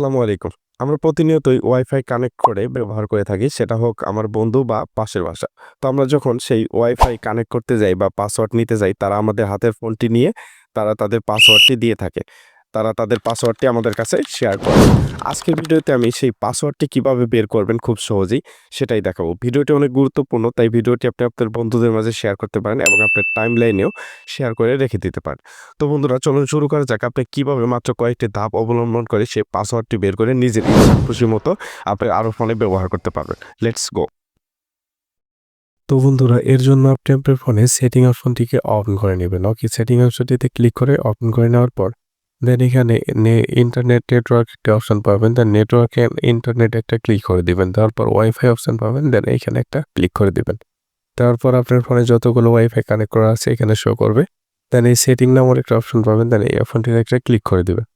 আসসালামু আলাইকুম। আমরা প্রতিনিয়তই ওয়াইফাই কানেক্ট করে ব্যবহার করে থাকি, সেটা হোক আমার বন্ধু বা পাশের বাসা। তো আমরা যখন সেই ওয়াইফাই কানেক্ট করতে যাই বা পাসওয়ার্ড নিতে যাই, তারা আমাদের হাতের ফোনটি নিয়ে তারা তাদের পাসওয়ার্ডটি দিয়ে থাকে। তারা তাদের পাসওয়ার্ডটি আমাদের কাছে শেয়ার করে। আজকের ভিডিওতে আমি সেই পাসওয়ার্ডটি কীভাবে বের করবেন খুব সহজেই সেটাই দেখাবো। ভিডিওটি অনেক গুরুত্বপূর্ণ, তাই ভিডিওটি আপনি আপনার বন্ধুদের মাঝে শেয়ার করতে পারেন এবং আপনার টাইম লাইনেও শেয়ার করে রেখে দিতে পারেন। তো বন্ধুরা, চলুন শুরু করা যাক। আপনি কীভাবে মাত্র কয়েকটি ধাপ অবলম্বন করে সেই পাসওয়ার্ডটি বের করে নিজের খুশি মতো আপনি আরও ফোনে ব্যবহার করতে পারবেন। লেটস গো তো বন্ধুরা, এর জন্য আপনি আপনার ফোনে সেটিং অপশনটিকে অন করে নেবেন। ওকে সেটিং অপশনটিতে ক্লিক করে অন করে নেওয়ার পর দেন এখানে ইন্টারনেট নেটওয়ার্ক একটা অপশন পাবেন। দেন নেটওয়ার্কে ইন্টারনেট একটা ক্লিক করে দিবেন। তারপর ওয়াইফাই অপশন পাবেন। দেন এখানে একটা ক্লিক করে দিবেন। তারপর আপনার ফোনে যতগুলো ওয়াইফাই কানেক্ট করা আছে, এখানে শো করবে। দেন এই সেটিং নামের একটা অপশন পাবেন। দেন এই অপশনটিতে একটা ক্লিক করে দেবেন।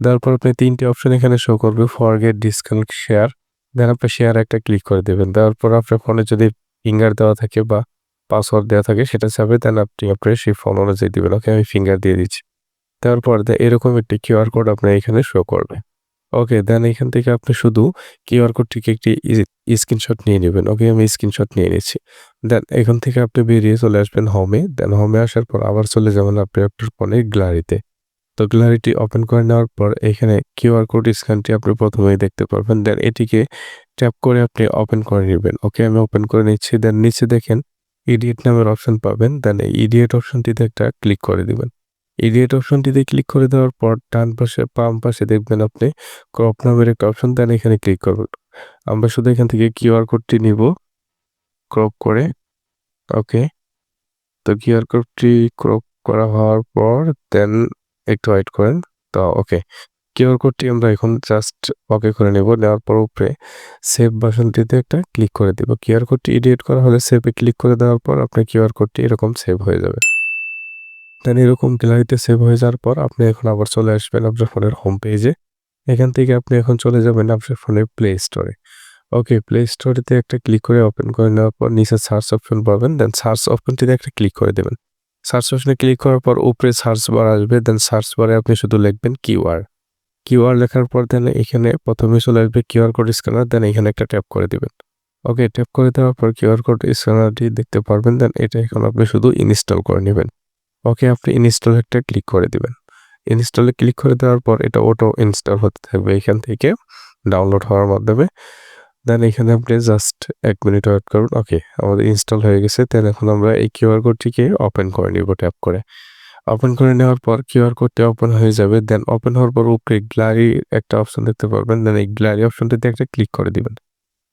তারপর আপনি তিনটি অপশন এখানে শো করবে। ফরগেট ডিসকানেক্ট শেয়ার দেন আপনি শেয়ার একটা ক্লিক করে দেবেন। তারপর আপনার ফোনে যদি ফিঙ্গার দেওয়া থাকে বা পাসওয়ার্ড দেওয়া থাকে, সেটা চাবে দেন আপনি আপনার সেই ফোন অনুযায়ী দিবেন। ওকে আমি ফিঙ্গার দিয়ে দিচ্ছি। তারপর এরকম একটি কিউআর কোড আপনার এখানে শো করবে। ওকে দেন এখান থেকে আপনি শুধু কিউআর কোডটিকে একটি স্ক্রিনশট নিয়ে নেবেন। ওকে আমি স্ক্রিনশট নিয়ে নিচ্ছি। দেন এখান থেকে আপনি বেরিয়ে চলে আসবেন হোমে দেন হোমে আসার পর আবার চলে যাবেন আপনি আপনার ফোনের গ্যালারিতে তো গ্যালারিটি ওপেন করে নেওয়ার পর এখানে কিউআর কোড স্ক্যানটি আপনি প্রথমেই দেখতে পারবেন। দেন এটিকে ট্যাপ করে আপনি ওপেন করে নেবেন। ওকে আমি ওপেন করে নিচ্ছি। দেন নিচে দেখেন ইডিয়েট নামের অপশন পাবেন। দেন এই ইডিয়েট অপশনটিতে একটা ক্লিক করে দিবেন। এডিট অপশনটিতে ক্লিক করে দেওয়ার পর ডান পাশে, বাম পাশে দেখবেন আপনি ক্রপ নামের একটা অপশন দেন, এখানে ক্লিক করবেন। আমরা শুধু এখান থেকে কিউআর কোডটি নিব। ক্রপ করে ওকে তো কিউআর কোডটি ক্রপ করা হওয়ার পর দেন একটু ওয়েট করেন, তো ওকে কিউআর কোডটি আমরা এখন জাস্ট ওকে করে নেব, নেওয়ার পর উপরে সেভ বাসনটিতে একটা ক্লিক করে দেব। কিউআর কোডটি এডিট করা হলে সেভে ক্লিক করে দেওয়ার পর আপনার কিউআর কোডটি এরকম সেভ হয়ে যাবে। দেন এরকম গ্যালারিতে সেভ হয়ে যাওয়ার পর আপনি এখন আবার চলে আসবেন আপনার ফোনের হোম পেজে এখান থেকে আপনি এখন চলে যাবেন আপনার ফোনের প্লে স্টোরে ওকে প্লে স্টোরেতে একটা ক্লিক করে ওপেন করে নেওয়ার পর নিচে সার্চ অপশন পাবেন দেন সার্চ অপশনটিতে একটা ক্লিক করে দেবেন। সার্চ অপশনে ক্লিক করার পর উপরে সার্চ বার আসবে দেন সার্চ বারে আপনি শুধু লিখবেন কিউআর কিউআর লেখার পর দেন এখানে প্রথমে চলে আসবে কিউআর কোড স্ক্যানার দেন এখানে একটা ট্যাপ করে দিবেন। ওকে ট্যাপ করে দেওয়ার পর কিউআর কোড স্ক্যানারটি দেখতে পারবেন দেন এটা এখন আপনি শুধু ইনস্টল করে নেবেন। ওকে আপনি ইনস্টল একটা ক্লিক করে দিবেন। ইনস্টলে ক্লিক করে দেওয়ার পর এটা অটো ইনস্টল হতে থাকবে এখান থেকে ডাউনলোড হওয়ার মাধ্যমে। দেন এখানে আপনি জাস্ট এক মিনিট ওয়েট করুন। ওকে আমাদের ইনস্টল হয়ে গেছে। দেন এখন আমরা এই কিউআর কোডটিকে ওপেন করে নিব ট্যাপ করে। ওপেন করে নেওয়ার পর কিউআর কোডটি ওপেন হয়ে যাবে। দেন ওপেন হওয়ার পর উপরে গ্যালারি একটা অপশন দেখতে পারবেন। দেন এই গ্যালারি অপশনটিতে একটা ক্লিক করে দিবেন।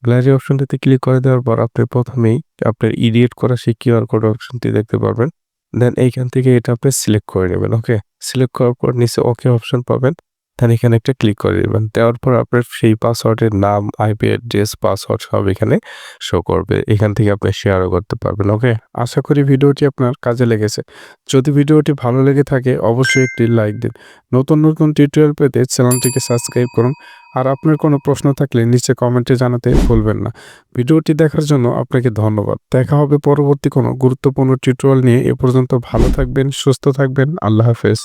গ্যালারি অপশনটিতে ক্লিক করে দেওয়ার পর আপনি প্রথমেই আপনার ইডিয়েট করা সেই কিউআর কোড অপশনটি দেখতে পারবেন। দেন এইখান থেকে এটা আপনি সিলেক্ট করে নেবেন ওকে সিলেক্ট করার পর নিচে ওকে অপশন পাবেন। দেন এখানে একটা ক্লিক করে দেবেন দেওয়ার পর আপনার সেই পাসওয়ার্ডের নাম আইপি অ্যাড্রেস পাসওয়ার্ড সব এখানে শো করবে। এখান থেকে আপনি শেয়ারও করতে পারবেন ওকে আশা করি ভিডিওটি আপনার কাজে লেগেছে। যদি ভিডিওটি ভালো লেগে থাকে, অবশ্যই একটি লাইক দিন। নতুন নতুন টিউটোরিয়াল পেতে চ্যানেলটিকে সাবস্ক্রাইব করুন। আর আপনার কোনো প্রশ্ন থাকলে নিচে কমেন্টে জানাতে ভুলবেন না। ভিডিওটি দেখার জন্য আপনাকে ধন্যবাদ। দেখা হবে পরবর্তী কোনো গুরুত্বপূর্ণ টিউটোরিয়াল নিয়ে। এ পর্যন্ত ভালো থাকবেন, সুস্থ থাকবেন। আল্লাহ হাফেজ।